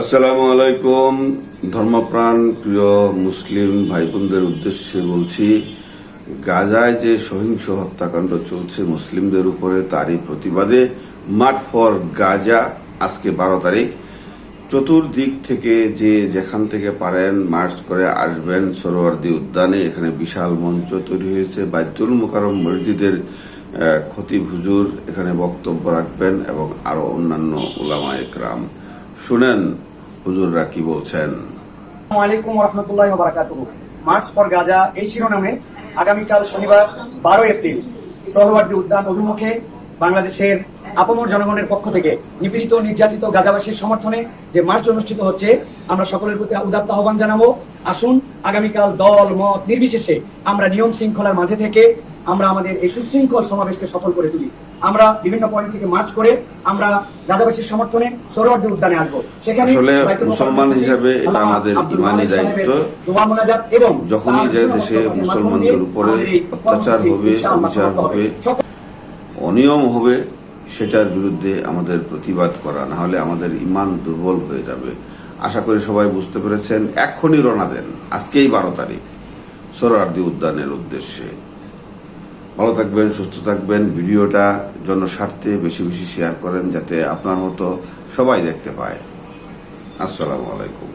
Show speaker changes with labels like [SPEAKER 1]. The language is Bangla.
[SPEAKER 1] আসসালামু আলাইকুম। ধর্মপ্রাণ প্রিয় মুসলিম ভাই বোনদের উদ্দেশ্যে বলছি, গাজায় যে সহিংস হত্যাকাণ্ড চলছে মুসলিমদের উপরে, তারই প্রতিবাদে মাঠ ফর গাজা আজকে বারো তারিখ। চতুর্দিক থেকে যে যেখান থেকে পারেন মার্চ করে আসবেন সরোয়ার্দি উদ্যানে, এখানে বিশাল মঞ্চ তৈরি হয়েছে। বাইতুল মোকারম মসজিদের খতিব হুজুর এখানে বক্তব্য রাখবেন এবং আরও অন্যান্য ওলামা একরাম শুনেন, হুজুররা কি বলছেন?
[SPEAKER 2] আলাইকুম রহমতুল্লাহ বারাকাতুহ মার্চ ফর গাজা, এই শিরোনামে আগামীকাল শনিবার বারো এপ্রিল সহবার্দী উদ্যান অভিমুখে বাংলাদেশের আপামর জনগণের পক্ষ থেকে নিপীড়িত, নির্যাতিত গাজাবাসীর সমর্থনে যে মার্চ অনুষ্ঠিত হচ্ছে, আমরা সকলের প্রতি উদাত্ত আহ্বান জানাব। আসুন, আগামীকাল দল, মত নির্বিশেষে আমরা নিয়ম শৃঙ্খলার মাঝে থেকে আমরা আমাদের এই সুশৃঙ্খল সমাবেশকে সফল করে তুলি। আমরা বিভিন্ন পয়েন্ট থেকে মার্চ করে আমরা গাজাবাসীর সমর্থনে সরোয়ার্দী উদ্যানে আসব। সেখানে
[SPEAKER 1] মুসলমান হিসাবে এটা আমাদের ইমানি দায়িত্ব।
[SPEAKER 2] দোয়া মোনাজাত এবং
[SPEAKER 1] যখনই যে দেশে মুসলমানদের উপরে অত্যাচার হবে, অবিচার হবে, অনিয়ম হবে সেটার বিরুদ্ধে আমাদের প্রতিবাদ করা না হলে আমাদের ইমান দুর্বল হয়ে যাবে। আশা করি সবাই বুঝতে পেরেছেন এখনই রওনা দেন। আজকেই বারো তারিখ সোহরার্দি উদ্যানের উদ্দেশ্যে। ভালো থাকবেন, সুস্থ থাকবেন। ভিডিওটা জনস্বার্থে বেশি বেশি শেয়ার করেন যাতে আপনার মতো সবাই দেখতে পায়। আসসালামু আলাইকুম।